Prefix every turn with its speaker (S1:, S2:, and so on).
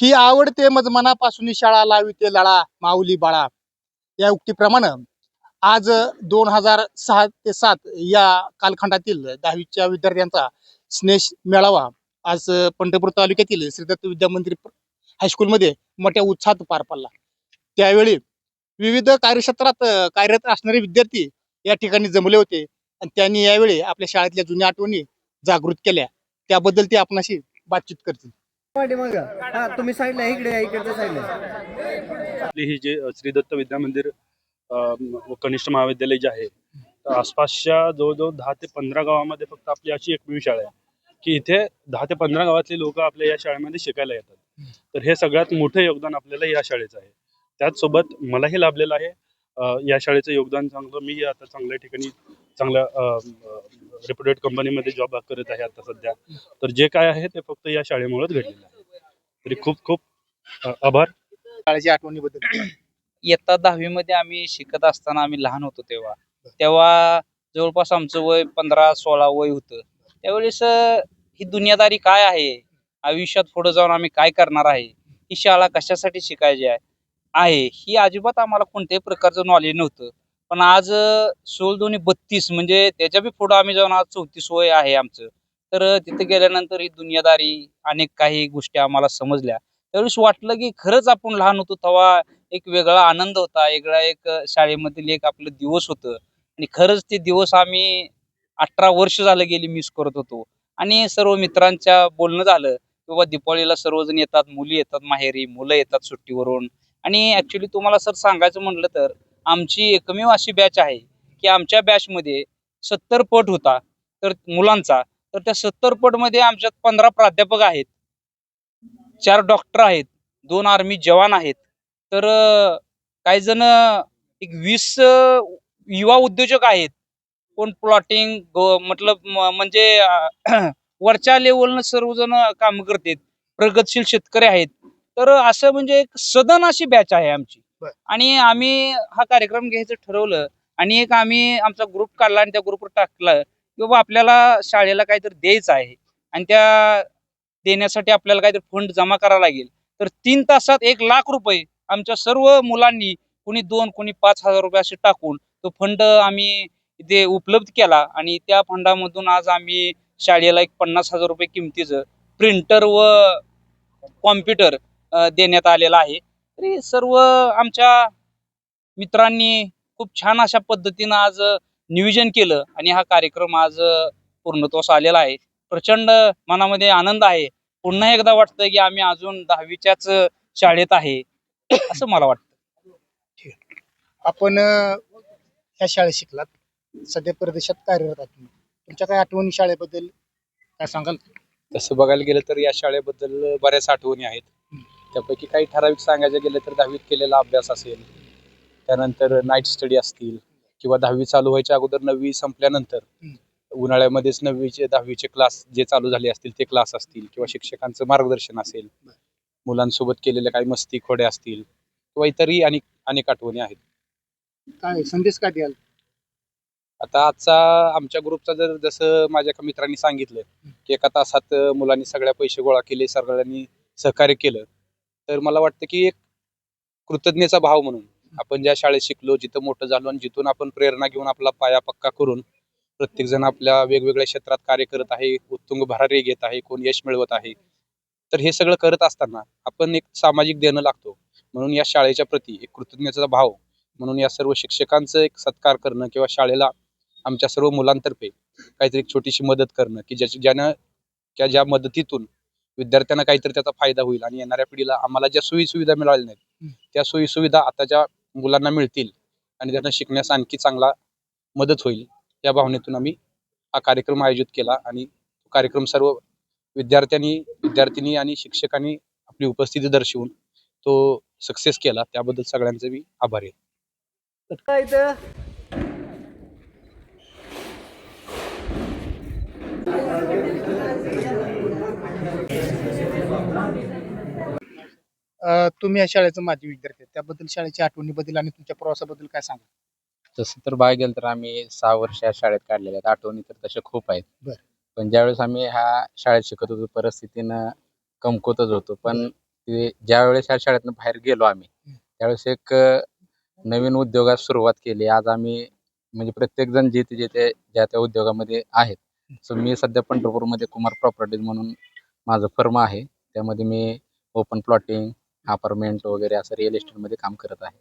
S1: ही आवडते मज मनापासून शाळा लावी ते लळा माऊली बाळा. या उक्तीप्रमाणे आज दोन हजार सहा ते सात या कालखंडातील दहावीच्या विद्यार्थ्यांचा स्नेश मेळावा आज पंढरपूर तालुक्यातील श्रीदत्त विद्या मंदिर हायस्कूलमध्ये मोठ्या उत्साहात पार पडला. त्यावेळी विविध कार्यक्षेत्रात कार्यरत असणारे विद्यार्थी या ठिकाणी जमले होते आणि त्यांनी यावेळी आपल्या शाळेतल्या जुन्या आठवणी जागृत केल्या. त्याबद्दल ते आपणाशी बातचीत करतील.
S2: पाठीमाग हा तुम्ही साईडला इकडे या, इकडच्या साईडला
S3: आपली ही जे श्री दत्त विद्या मंदिर व कनिष्ठ महाविद्यालय जे आहे तर आसपासच्या जवळजवळ दहा ते पंधरा गावामध्ये फक्त आपली अशी एकमेव शाळा आहे की इथे दहा ते पंधरा गावातले लोक आपल्या या शाळेमध्ये शिकायला येतात. तर हे सगळ्यात मोठं योगदान आपल्याला या शाळेचं आहे. त्याचसोबत मलाही लाभलेलं आहे. या शाळेचं योगदान चांगलं मी आता चांगल्या ठिकाणी चांगल्या रेप्युटेड कंपनीमध्ये जॉब करत आहे आता सध्या. तर जे काय आहे ते फक्त या शाळेमुळेच घडलेलं आहे. तरी खूप खूप आभार.
S1: शाळेच्या आठवणीबद्दल.
S4: इयत्ता दहावी मध्ये आम्ही शिकत असताना आम्ही लहान होतो तेव्हा. तेव्हा जवळपास आमचं वय पंधरा सोळा वय होतं. त्यावेळेस ही दुनियादारी काय आहे? आयुष्यात पुढे जाऊन आम्ही काय करणार आहे? ही शाळा कशासाठी शिकायची आहे? आहे. ही अजिबात आम्हाला कोणत्याही प्रकारचं नॉलेज नव्हतं. पण आज सोल दोन्ही बत्तीस म्हणजे त्याच्या बी पुढं आम्ही जाऊन आज चौतीस वय आहे आमचं. तर तिथे गेल्यानंतर ही दुनियादारी अनेक काही गोष्टी आम्हाला समजल्या. त्यावेळेस वाटलं की खरंच आपण लहान होतो तेव्हा एक वेगळा आनंद होता. वेगळा एक शाळेमधील एक आपलं दिवस होतं. आणि खरंच ते दिवस आम्ही अठरा वर्ष झालं गेली मिस करत होतो. आणि सर्व मित्रांच्या बोलणं झालं. किंवा दिपावलीला सर्वजण येतात मुली येतात माहेरी मुलं येतात सुट्टीवरून. आणि ॲक्च्युली तुम्हाला सर सांगायचं म्हटलं तर आमची एकमेव अशी बॅच आहे की आमच्या बॅचमध्ये सत्तर पट होता तर मुलांचा. तर त्या सत्तर पटमध्ये आमच्यात पंधरा प्राध्यापक आहेत चार डॉक्टर आहेत दोन आर्मी जवान आहेत. तर काही जण एक वीस युवा उद्योजक आहेत. कोण प्लॉटिंग मतलब म्हणजे वरच्या लेवलनं सर्वजण काम करतात. प्रगतशील शेतकरी आहेत. तर असं म्हणजे एक सदन अशी बॅच आहे आमची.
S1: बर.
S4: आणि आम्ही हा कार्यक्रम घ्यायचं ठरवलं आणि एक आम्ही आमचा ग्रुप काढला आणि त्या ग्रुपवर टाकला की बाबा आपल्याला शाळेला काहीतरी द्यायचं आहे. आणि त्या देण्यासाठी आपल्याला काहीतरी फंड जमा करावा लागेल. तर तीन तासात एक लाख रुपये आमच्या सर्व मुलांनी कुणी दोन कुणी पाच हजार रुपये असे टाकून तो फंड आम्ही इथे उपलब्ध केला. आणि त्या फंडामधून आज आम्ही शाळेला एक पन्नास हजार रुपये किमतीचं प्रिंटर व कॉम्प्युटर देण्यात आलेला आहे. तरी सर्व आमच्या मित्रांनी खूप छान अशा पद्धतीनं आज नियोजन केलं आणि हा कार्यक्रम आज पूर्णत्वास आलेला आहे. प्रचंड मनामध्ये आनंद आहे. पुन्हा एकदा वाटतं की आम्ही अजून दहावीच्याच शाळेत आहे असं मला वाटतं.
S1: आपण ह्या शाळेत शिकलात. सध्या परदेशात कार्यरत आहात. तुमच्या काय आठवणी शाळेबद्दल काय सांगाल?
S5: तसं बघायला गेलं तर या शाळेबद्दल बऱ्याच आठवणी आहेत. त्यापैकी काही ठराविक सांगायचं गेलं तर दहावीत केलेला अभ्यास असेल. त्यानंतर नाईट स्टडी असतील किंवा दहावी चालू व्हायच्या अगोदर नववी संपल्यानंतर. उन्हाळ्यामध्येच नववीचे दहावीचे क्लास जे चालू झाले असतील ते क्लास असतील किंवा शिक्षकांचं मार्गदर्शन असेल. मुलांसोबत केलेल्या काही मस्ती खोड्या असतील किंवा इतरही अनेक अनेक आठवणी आहेत.
S1: काय संदेश काय द्याल?
S5: आता आजचा आमच्या ग्रुपचा जर जसं माझ्या एका मित्रांनी सांगितलं की एका तासात मुलांनी सगळ्या पैसे गोळा केले सगळ्यांनी सहकार्य केलं तर मला वाटतं की एक कृतज्ञतेचा भाव म्हणून आपण ज्या शाळेत शिकलो जिथं मोठं झालो आणि जिथून आपण प्रेरणा घेऊन आपला पाया पक्का करून प्रत्येकजण आपल्या वेगवेगळ्या क्षेत्रात कार्य करत आहे उत्तुंग भरारी घेत आहे कोण यश मिळवत आहे तर हे सगळं करत असताना आपण एक सामाजिक देणं लागतो. म्हणून या शाळेच्या प्रती एक कृतज्ञतेचा भाव म्हणून या सर्व शिक्षकांचं एक सत्कार करणं किंवा शाळेला आमच्या सर्व मुलांतर्फे काहीतरी छोटीशी मदत करणं की ज्याची ज्यानं ज्या ज्या मदतीतून विद्यार्थ्यांना काहीतरी त्याचा फायदा होईल आणि येणाऱ्या पिढीला आम्हाला ज्या सोयी सुविधा मिळाल्या नाहीत त्या सोयी सुविधा आताच्या मुलांना मिळतील आणि त्यांना शिकण्यास आणखी चांगला मदत होईल या भावनेतून आम्ही हा कार्यक्रम आयोजित केला आणि तो कार्यक्रम सर्व विद्यार्थ्यांनी विद्यार्थिनी आणि शिक्षकांनी आपली उपस्थिती दर्शवून तो सक्सेस केला. त्याबद्दल सगळ्यांचे मी आभारी आहे.
S1: तुम्ही या शाळेचं माजी विद्यार्थी. त्याबद्दल शाळेच्या आठवणीबद्दल आणि तुमच्या प्रवासाबद्दल काय सांगा
S6: तसं तर बघायला गेलं तर आम्ही सहा वर्ष या शाळेत काढलेल्या आहेत. आठवणी तर तशा खूप आहेत.
S1: बर.
S6: पण ज्यावेळेस आम्ही ह्या शाळेत शिकत होतो परिस्थितीनं कमकुवतच होतो. पण ते ज्या वेळेस ह्या शाळेतनं बाहेर गेलो आम्ही त्यावेळेस एक अ, नवीन उद्योगास सुरुवात केली. आज आम्ही म्हणजे प्रत्येक जण जे ते जे ते ज्या त्या उद्योगामध्ये आहेत. सो मी सध्या पंढरपूरमध्ये कुमार प्रॉपर्टीज म्हणून माझं फर्म आहे. त्यामध्ये मी ओपन प्लॉटिंग अपार्टमेंट वगैरे असं रिअल इस्टेटमध्ये काम करत आहे.